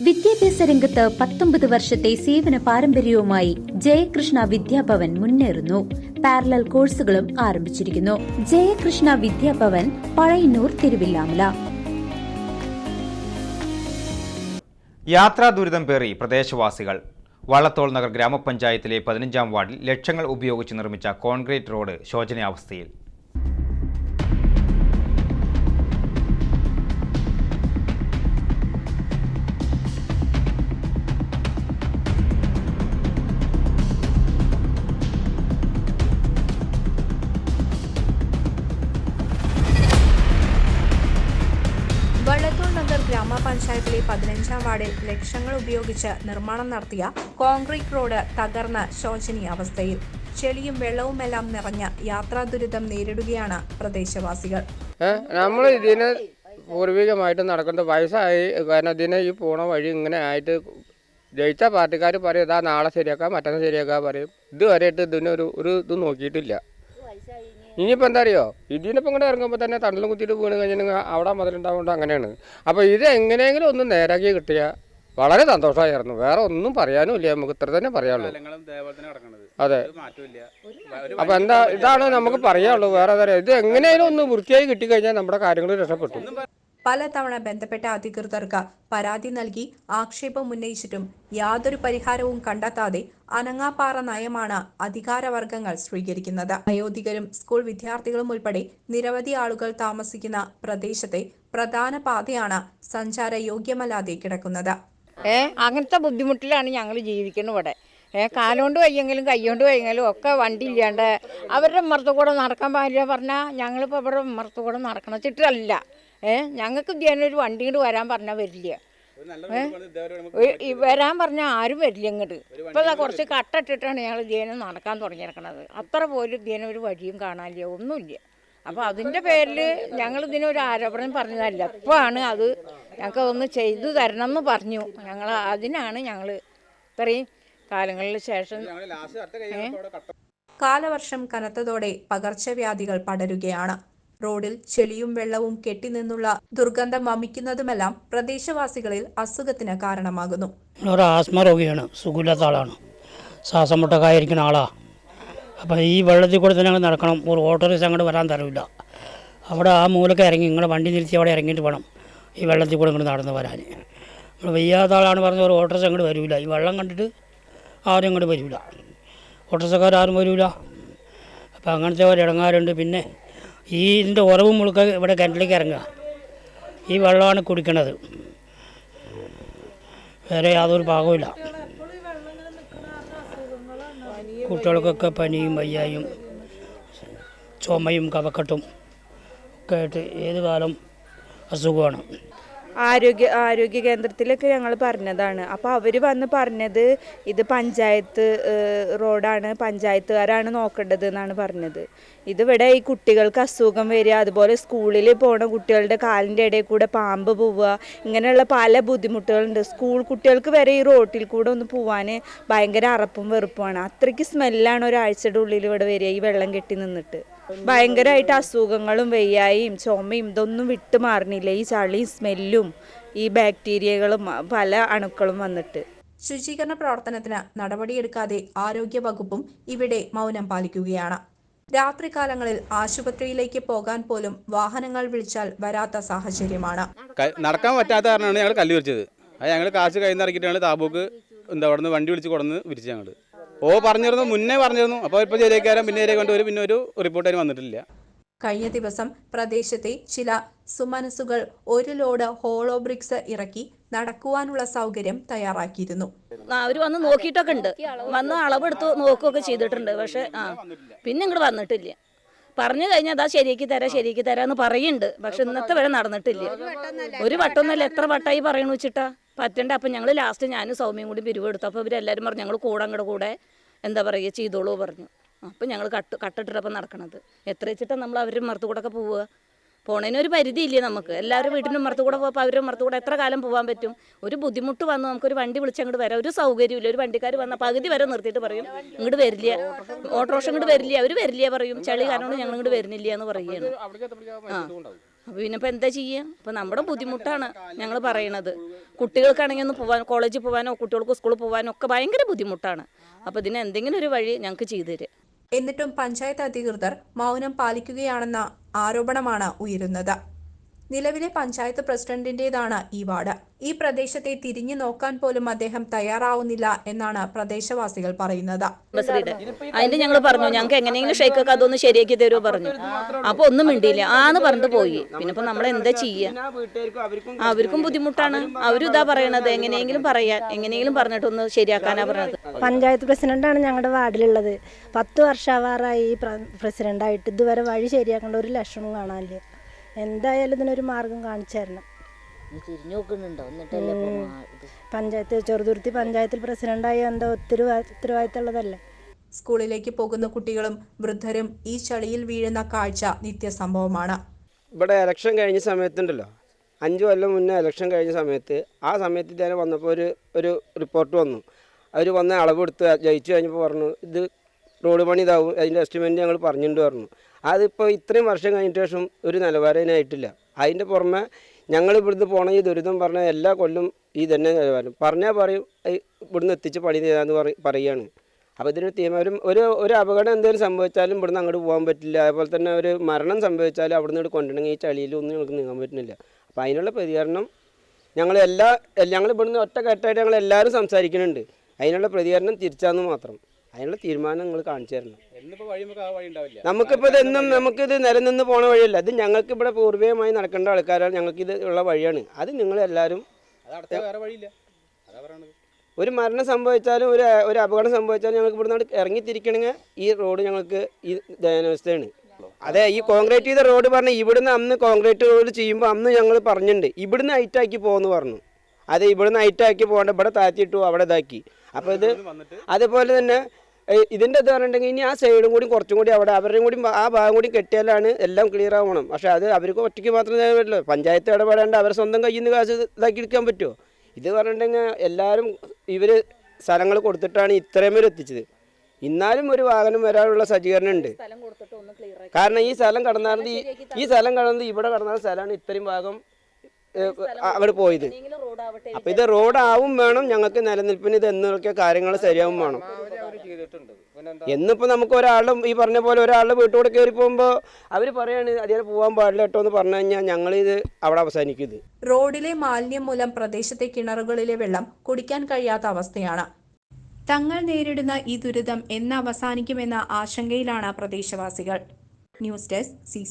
വിദ്യാഭ്യാസ രംഗത്ത് പത്തൊമ്പത് വർഷത്തെ സേവന പാരമ്പര്യവുമായി ജയകൃഷ്ണ വിദ്യാഭവൻ മുന്നേറുന്നു. പാരലൽ കോഴ്സുകളും ആരംഭിച്ചിരിക്കുന്നു. ജയകൃഷ്ണ വിദ്യാഭവൻ പഴയന്നൂർ തിരുവില്ലാമല. യാത്രാ ദുരിതം പേറി പ്രദേശവാസികൾ. വള്ളത്തോൾ നഗർ ഗ്രാമപഞ്ചായത്തിലെ പതിനഞ്ചാം വാർഡിൽ ലക്ഷങ്ങൾ ഉപയോഗിച്ച് നിർമ്മിച്ച കോൺക്രീറ്റ് റോഡ് ശോചനീയാവസ്ഥയിൽ. പതിനഞ്ചാം വാർഡിൽ ലക്ഷങ്ങൾ ഉപയോഗിച്ച് നിർമ്മാണം നടത്തിയ കോൺക്രീറ്റ് റോഡ് തകർന്ന ശോചനീയാവസ്ഥയിൽ ചെളിയും വെള്ളവുമെല്ലാം നിറഞ്ഞ യാത്രാ ദുരിതം നേരിടുകയാണ് പ്രദേശവാസികൾ. നമ്മൾ ഇതിന് പൂർവികമായിട്ട് നടക്കുന്നത് വയസ്സായി ഇതിന് ഈ പോണ വഴി ഇങ്ങനെ ആയിട്ട് ജയിച്ച പാർട്ടിക്കാർ പറയും ഇതാ നാളെ ശരിയാക്കാം മറ്റന്നാൾ ശരിയാക്കാം പറയും. ഇതുവരെയായിട്ട് ഇതിനൊരു ഒരു ഇത് നോക്കിയിട്ടില്ല. ഇനിയിപ്പോൾ എന്താ അറിയോ ഇതിനിപ്പോൾ ഇങ്ങനെ ഇറങ്ങുമ്പോൾ തന്നെ തണ്ടലും കുത്തിയിട്ട് വീണ് കഴിഞ്ഞാൽ അവിടെ മുതലുണ്ടാവുകൊണ്ട് അങ്ങനെയാണ്. അപ്പോൾ ഇത് എങ്ങനെയെങ്കിലും ഒന്ന് നേരാക്കി കിട്ടിയ വളരെ സന്തോഷമായിരുന്നു വേറെ ഒന്നും പറയാനും ഇല്ല. നമുക്ക് ഇത്ര തന്നെ പറയാനുള്ളൂ. അതെ. അപ്പൊ എന്താ? ഇതാണ് നമുക്ക് പറയാനുള്ളൂ വേറെ ഇത് എങ്ങനെയായാലും ഒന്ന് വൃത്തിയായി കിട്ടിക്കഴിഞ്ഞാൽ നമ്മുടെ കാര്യങ്ങൾ രക്ഷപ്പെട്ടു. പലതവണ ബന്ധപ്പെട്ട അധികൃതർക്ക് പരാതി നൽകി ആക്ഷേപം ഉന്നയിച്ചിട്ടും യാതൊരു പരിഹാരവും കണ്ടെത്താതെ അനങ്ങാപ്പാറ നയമാണ് അധികാരവർഗങ്ങൾ സ്വീകരിക്കുന്നത്. വയോധികരും സ്കൂൾ വിദ്യാർത്ഥികളും ഉൾപ്പെടെ നിരവധി ആളുകൾ താമസിക്കുന്ന പ്രദേശത്തെ പ്രധാന പാതയാണ് സഞ്ചാര യോഗ്യമല്ലാതെ കിടക്കുന്നത്. ഏ അങ്ങനത്തെ ബുദ്ധിമുട്ടിലാണ് ഞങ്ങൾ ജീവിക്കുന്നത് ഇവിടെ. ഏഹ് കാലുകൊണ്ട് വയ്യെങ്കിലും കൈകൊണ്ട് വയ്യെങ്കിലും ഒക്കെ വണ്ടി ഇല്ലാണ്ട് അവരുടെ മറത്തുകൂടെ കൂടെ നടക്കാൻ പാടില്ല പറഞ്ഞാൽ ഞങ്ങളിപ്പോൾ ഇവിടെ മറത്തുകൂടെ കൂടെ നടക്കണം ചിട്ടല്ല ഏ? ഞങ്ങൾക്ക് ഇതേനൊരു വണ്ടി ഇങ്ങോട്ട് വരാൻ പറഞ്ഞാൽ വരില്ല. വരാൻ പറഞ്ഞാൽ ആരും വരില്ല ഇങ്ങോട്ട് ഇപ്പം കുറച്ച് കട്ടിട്ടിട്ടാണ് ഞങ്ങൾ ധ്യാനം നടക്കാൻ തുടങ്ങിയിരിക്കണത്. അത്ര പോലും ധ്യാനം ഒരു വഴിയും കാണാനില്ല ഒന്നുമില്ല. അപ്പോൾ അതിന്റെ പേരിൽ ഞങ്ങൾ ഇതിനൊരു ആരോപണം പറഞ്ഞതല്ല. ഇപ്പോഴാണ് അത് ഞങ്ങൾക്ക് ഒന്ന് ചെയ്തു തരണം എന്ന് പറഞ്ഞു. ഞങ്ങൾ അതിനാണ് ഞങ്ങൾ ഇത്രയും കാലങ്ങളിൽ ശേഷം? കാലവർഷം കനത്തതോടെ പകർച്ചവ്യാധികൾ പടരുകയാണ്. റോഡിൽ ചെളിയും വെള്ളവും കെട്ടിനിന്നുള്ള ദുർഗന്ധം വമിക്കുന്നതുമെല്ലാം പ്രദേശവാസികളിൽ അസുഖത്തിന് കാരണമാകുന്നു. ഒരു ആസ്മ രോഗിയാണ്. സുഖമില്ലാത്ത ആളാണ്. ശ്വാസം മുട്ടക്കായിരിക്കുന്ന ആളാണ് അപ്പം ഈ വെള്ളത്തിൽ കൂടെ തന്നെ നടക്കണം. ഒരു ഓട്ടോറിക്ഷ അങ്ങോട്ട് വരാൻ തരവില്ല അവിടെ ആ മൂലക്ക് ഇറങ്ങി നിങ്ങളുടെ വണ്ടി നിർത്തി അവിടെ ഇറങ്ങിയിട്ട് വേണം ഈ വെള്ളത്തിൽ കൂടെ ഇങ്ങോട്ട് നടന്ന് വരാൻ. നമ്മൾ വയ്യാത്ത ആളാണ് പറഞ്ഞ ഒരു ഓട്ടോറിക്ഷ അങ്ങോട്ട് വരില്ല ഈ വെള്ളം കണ്ടിട്ട് ആരും ഇങ്ങോട്ട് വരില്ല ഓട്ടോറിക്ഷക്കാരും വരില്ല അപ്പം അങ്ങനത്തെ ഒരു ഇടങ്ങാറുണ്ട്. പിന്നെ ഈ ഇതിന്റെ ഉറവ് മുഴുക്ക ഇവിടെ കിണറ്റിലേക്ക് ഇറങ്ങുക. ഈ വെള്ളമാണ് കുടിക്കണത്. വേറെ യാതൊരു ഭാഗവുമില്ല കുട്ടികൾക്കൊക്കെ പനിയും വയ്യായും ചുമയും കവക്കെട്ടും ഒക്കെ ആയിട്ട് ഏത് കാലം അസുഖമാണ്. ആരോഗ്യ ആരോഗ്യ കേന്ദ്രത്തിലൊക്കെ ഞങ്ങൾ പറഞ്ഞതാണ്. അപ്പോൾ അവർ വന്ന് പറഞ്ഞത് ഇത് പഞ്ചായത്ത് റോഡാണ് പഞ്ചായത്തുകാരാണ് നോക്കേണ്ടത് എന്നാണ് പറഞ്ഞത്. ഇതിവിടെ ഈ കുട്ടികൾക്ക് അസുഖം വരിക അതുപോലെ സ്കൂളിൽ പോണ കുട്ടികളുടെ കാലിന്റെ ഇടയിൽ കൂടെ പാമ്പ് പോവുക ഇങ്ങനെയുള്ള പല ബുദ്ധിമുട്ടുകളുണ്ട്. സ്കൂൾ കുട്ടികൾക്ക് വരെ ഈ റോട്ടിൽ കൂടെ ഒന്ന് പോവാൻ ഭയങ്കര അറപ്പും വെറുപ്പുമാണ്. അത്രയ്ക്ക് സ്മെല്ലാണ് ഒരാഴ്ചയുടെ ഉള്ളിൽ ഇവിടെ വരിക ഈ വെള്ളം കെട്ടി നിന്നിട്ട്. ഭയങ്കരമായിട്ട് അസുഖങ്ങളും വെയ്യായും ചുമയും ഇതൊന്നും വിട്ടു മാറണില്ല ഈ ചളിയും സ്മെല്ലും ഈ ബാക്ടീരിയകളും പല അണുക്കളും വന്നിട്ട്. ശുചീകരണ പ്രവർത്തനത്തിന് നടപടിയെടുക്കാതെ ആരോഗ്യ വകുപ്പും ഇവിടെ മൗനം പാലിക്കുകയാണ്. രാത്രികാലങ്ങളിൽ ആശുപത്രിയിലേക്ക് പോകാൻ പോലും വാഹനങ്ങൾ വിളിച്ചാൽ വരാത്ത സാഹചര്യമാണ്. നടക്കാൻ പറ്റാത്ത കാരണമാണ് ഞങ്ങൾ കല്ല് വിരിച്ചത്. അത് ഞങ്ങൾ കാശ് കയ്യിൽ നിന്ന് ഇറക്കിയിട്ടാണ് താബൂക്ക് എന്താ അവിടെ നിന്ന് വണ്ടി വിളിച്ച് കൊടുന്ന് വിരിച്ചു ഞങ്ങൾ ഓ പറഞ്ഞിരുന്നു മുന്നേ പറഞ്ഞിരുന്നു. അപ്പോൾ ഇപ്പോൾ ശരിയാക്കാരം പിന്നെ ശരിയാക്കി കൊണ്ടുവരും പിന്നെ ഒരു റിപ്പോർട്ട് അതിന് വന്നിട്ടില്ല. കഴിഞ്ഞ ദിവസം പ്രദേശത്തെ ചില സുമനസുകൾ ഒരു ലോഡ് ഹോളോ ബ്രിക്സ് ഇറക്കി നടക്കുവാനുള്ള സൗകര്യം തയ്യാറാക്കിയിരുന്നു. അവർ വന്ന് നോക്കിയിട്ടൊക്കെ ഉണ്ട്. വന്ന് അളവെടുത്ത് നോക്കുകയൊക്കെ ചെയ്തിട്ടുണ്ട്. പക്ഷെ ആ പിന്നെ ഇങ്ങോട്ട് വന്നിട്ടില്ല. പറഞ്ഞു കഴിഞ്ഞാൽ അതാ ശരിയാക്കി തരാം ശരിയാക്കി തരാന്ന് പറയുന്നുണ്ട്. പക്ഷെ ഇന്നത്തെ വരെ നടന്നിട്ടില്ല. ഒരു വട്ടമൊന്നുമല്ല. എത്ര വട്ടമായി പറയണു വെച്ചിട്ടാ? പറ്റണ്ട. അപ്പം ഞങ്ങൾ ലാസ്റ്റ് ഞാനും സൗമ്യയും കൂടി പിരിവെടുത്തു അപ്പോൾ ഇവരെല്ലാവരും പറഞ്ഞു ഞങ്ങൾ കൂടെ അങ്ങോട്ട് കൂടെ എന്താ പറയുക ചെയ്തോളൂ പറഞ്ഞു. അപ്പം ഞങ്ങൾ കട്ട് കട്ടിട്ടിട്ടപ്പം നടക്കണത്. എത്ര വെച്ചിട്ടാണ് നമ്മൾ അവരുടെ മറുത്തു കൂടെ ഒക്കെ പോവുക? പോണതിന് ഒരു പരിധി ഇല്ലേ നമുക്ക്. എല്ലാവരും വീട്ടിന്റെ മറുത്തു കൂടെ അപ്പോൾ അവരുടെ മറുത്തു കൂടെ എത്ര കാലം പോകാൻ പറ്റും? ഒരു ബുദ്ധിമുട്ട് വന്നു നമുക്കൊരു വണ്ടി വിളിച്ച് അങ്ങോട്ട് വരാം. ഒരു സൗകര്യമില്ല ഒരു വണ്ടിക്കാർ വന്ന പകുതി വരെ നിർത്തിയിട്ട് പറയും ഇങ്ങോട്ട് വരില്ല. ഓട്ടോറിക്ഷ ഇങ്ങോട്ട് വരില്ല. അവർ വരില്ല പറയും. ചളി കാരണം ഞങ്ങൾ ഇങ്ങോട്ട് വരുന്നില്ല എന്ന് പറയുകയാണ്. ആ. അപ്പോൾ പിന്നെ ഇപ്പോൾ എന്താ ചെയ്യുക അപ്പോൾ നമ്മുടെ ബുദ്ധിമുട്ടാണ് ഞങ്ങൾ പറയണത്. കുട്ടികൾക്കാണെങ്കിൽ ഒന്ന് പോകാൻ കോളേജിൽ പോകാനോ കുട്ടികൾക്ക് സ്കൂളിൽ പോകാനോ ഒക്കെ ഭയങ്കര ബുദ്ധിമുട്ടാണ്. അപ്പോൾ ഇതിന് എന്തെങ്കിലും ഒരു വഴി ഞങ്ങൾക്ക് ചെയ്തു തരും. എന്നിട്ടും പഞ്ചായത്ത് അധികൃതർ മൗനം പാലിക്കുകയാണെന്ന ആരോപണമാണ് ഉയരുന്നത്. നിലവിലെ പഞ്ചായത്ത് പ്രസിഡന്റിന്റേതാണ് ഈ വാർഡ്. ഈ പ്രദേശത്തെ തിരിഞ്ഞു നോക്കാൻ പോലും അദ്ദേഹം തയ്യാറാവുന്നില്ല എന്നാണ് പ്രദേശവാസികൾ പറയുന്നത്. അതിന്റെ ഞങ്ങൾ പറഞ്ഞു ഞങ്ങൾക്ക് എങ്ങനെയെങ്കിലും ഷെയ്ക്കൊക്കെ അതൊന്ന് ശരിയാക്കി തരുമോ പറഞ്ഞു. അപ്പൊ ഒന്നും മിണ്ടിയില്ല. ആന്ന് പറഞ്ഞിട്ട് പോയി. പിന്നെ ഇപ്പൊ നമ്മൾ എന്താ ചെയ്യുക അവർക്കും ബുദ്ധിമുട്ടാണ്. അവരും ഇതാ പറയണത്. എങ്ങനെയെങ്കിലും പറയാൻ എങ്ങനെയെങ്കിലും പറഞ്ഞിട്ടൊന്ന് ശരിയാക്കാനാ പറഞ്ഞത് പഞ്ചായത്ത് പ്രസിഡന്റാണ് ഞങ്ങളുടെ വാർഡിലുള്ളത്. പത്ത് വർഷാവാറായി പ്രസിഡന്റായിട്ട് ഇതുവരെ വഴി ശരിയാക്കേണ്ട ഒരു ലക്ഷണവും കാണാനില്ല. എന്തായാലും ഇതിനൊരു മാർഗം കാണിച്ചു തരണം. പഞ്ചായത്ത് ചെറുതുരുത്തി പഞ്ചായത്തിൽ പ്രസിഡന്റായി എന്താ ഒത്തിരി ഉത്തരവാദിത്തമുള്ളതല്ലേ? സ്കൂളിലേക്ക് പോകുന്ന കുട്ടികളും വൃദ്ധരും ഈ ചളിയിൽ വീഴുന്ന കാഴ്ച നിത്യസംഭവമാണ്. ഇവിടെ ഇലക്ഷൻ കഴിഞ്ഞ സമയത്തുണ്ടല്ലോ. അഞ്ച് കൊല്ലം മുന്നേ ഇലക്ഷൻ കഴിഞ്ഞ സമയത്ത് ആ സമയത്ത് ഇതേ വന്നപ്പോൾ ഒരു ഒരു റിപ്പോർട്ട് വന്നു. അവർ വന്ന് അളവെടുത്ത് ജയിച്ചു കഴിഞ്ഞപ്പോൾ പറഞ്ഞു ഇത് റോഡ് പണി ഇതാവും അതിന്റെ എസ്റ്റിമേറ്റ് ഞങ്ങൾ പറഞ്ഞിട്ടുണ്ട് പറഞ്ഞു. അതിപ്പോൾ ഇത്രയും വർഷം കഴിഞ്ഞിട്ട് ശേഷം ഒരു നിലവാരമായിട്ടില്ല അതിന്റെ പുറമെ ഞങ്ങൾ ഇവിടുന്ന് പോണ ഈ ദുരിതം പറഞ്ഞ എല്ലാ കൊല്ലും ഈ തന്നെ നിലവാരം. പറഞ്ഞാൽ പറയും "ഏയ് ഇവിടുന്ന് എത്തിച്ച് പണി ചെയ്താന്ന് പറ പറയുകയാണ്. അപ്പോൾ ഇതിന് തീരുമാനം ഒരു ഒരു അപകടം എന്തെങ്കിലും സംഭവിച്ചാലും ഇവിടുന്ന് അങ്ങോട്ട് പോകാൻ പറ്റില്ല. അതുപോലെ തന്നെ ഒരു മരണം സംഭവിച്ചാലും അവിടുന്ന് ഇങ്ങോട്ട് കൊണ്ടുണ്ടെങ്കിൽ ഈ ചളിയിലൊന്നും ഞങ്ങൾക്ക് നീങ്ങാൻ പറ്റുന്നില്ല. അപ്പോൾ അതിനുള്ള പ്രതികരണം ഞങ്ങൾ എല്ലാ ഞങ്ങൾ ഇവിടുന്ന് ഒറ്റ കെട്ടായിട്ട് ഞങ്ങൾ എല്ലാവരും സംസാരിക്കുന്നുണ്ട്. അതിനുള്ള പ്രതികരണം തിരിച്ചാന്ന് മാത്രം. അതിനുള്ള തീരുമാനം നിങ്ങൾ കാണിച്ചു തരണം. നമുക്കിപ്പോൾ ഇതെന്നും നമുക്കിത് നിലനിന്ന് പോണ വഴിയല്ല. ഇത് ഞങ്ങൾക്ക് ഇവിടെ പൂർവികമായി നടക്കേണ്ട ആൾക്കാരാണ്. ഞങ്ങൾക്ക് ഇത് ഉള്ള വഴിയാണ്. അത് നിങ്ങൾ എല്ലാവരും ഒരു മരണം സംഭവിച്ചാലും ഒരു ഒരു അപകടം സംഭവിച്ചാലും ഞങ്ങൾക്ക് ഇവിടുന്ന് ഇറങ്ങി തിരിക്കണമെങ്കിൽ ഈ റോഡ് ഞങ്ങൾക്ക് ഈ ദയനവസ്ഥയാണ് അതെ ഈ കോൺക്രീറ്റ് ചെയ്ത റോഡ് പറഞ്ഞ ഇവിടുന്ന് അന്ന് കോൺക്രീറ്റ് റോഡ് ചെയ്യുമ്പോൾ അന്ന് ഞങ്ങൾ പറഞ്ഞിട്ടുണ്ട് ഇവിടുന്ന് ഹൈറ്റാക്കി പോകുമെന്ന് പറഞ്ഞു. അതെ ഇവിടുന്ന് ഹൈറ്റാക്കി പോകേണ്ട ഇവിടെ താഴ്ത്തിയിട്ടു അവിടെ ഇതാക്കി. അപ്പോൾ ഇത് അതുപോലെ തന്നെ ഇതിന്റെ ഇത് പറഞ്ഞിട്ടുണ്ടെങ്കിൽ ഇനി ആ സൈഡും കൂടി കുറച്ചും കൂടി അവിടെ അവരുടെയും കൂടി ആ ഭാഗം കൂടി കെട്ടിയാലാണ് എല്ലാം ക്ലിയർ ആവണം. പക്ഷേ അത് അവർക്ക് ഒറ്റയ്ക്ക് മാത്രം പറ്റില്ല പഞ്ചായത്ത് ഇടപെടേണ്ട അവർ സ്വന്തം കയ്യിൽ നിന്ന് കാശ് ഇതാക്കി എടുക്കാൻ പറ്റുമോ? ഇത് പറഞ്ഞിട്ടുണ്ടെങ്കിൽ എല്ലാവരും ഇവർ സ്ഥലങ്ങൾ കൊടുത്തിട്ടാണ് ഇത്രയും പേര് എത്തിച്ചത്. ഇന്നാലും ഒരു വാഹനം വരാനുള്ള സജ്ജീകരണം ഉണ്ട്. കാരണം ഈ സ്ഥലം കടന്നാൽ ഈ സ്ഥലം കടന്നത് ഇവിടെ കടന്ന സ്ഥലമാണ് ഇത്രയും ഭാഗം അങ്ങോട്ട് പോയത്. അപ്പൊ ഇത് റോഡാവും വേണം ഞങ്ങൾക്ക് നിലനിൽപ്പിന് ഇത് എന്നൊക്കെ കാര്യങ്ങൾ ശരിയാവും വേണം. എന്നിപ്പോ നമുക്ക് ഒരാളുടെ ഈ പറഞ്ഞ പോലെ ഒരാളുടെ വീട്ടോടെ കയറി പോകുമ്പോ അവർ പറയാണ് അതിനെ പോകാൻ പാടില്ല കേട്ടോ എന്ന് പറഞ്ഞു കഴിഞ്ഞാൽ ഞങ്ങൾ ഇത് അവിടെ അവസാനിക്കും റോഡിലെ മാലിന്യം മൂലം പ്രദേശത്തെ കിണറുകളിലെ വെള്ളം കുടിക്കാൻ കഴിയാത്ത അവസ്ഥയാണ്. തങ്ങൾ നേരിടുന്ന ഈ ദുരിതം എന്ന് അവസാനിക്കുമെന്ന ആശങ്കയിലാണ് പ്രദേശവാസികൾ. News desk C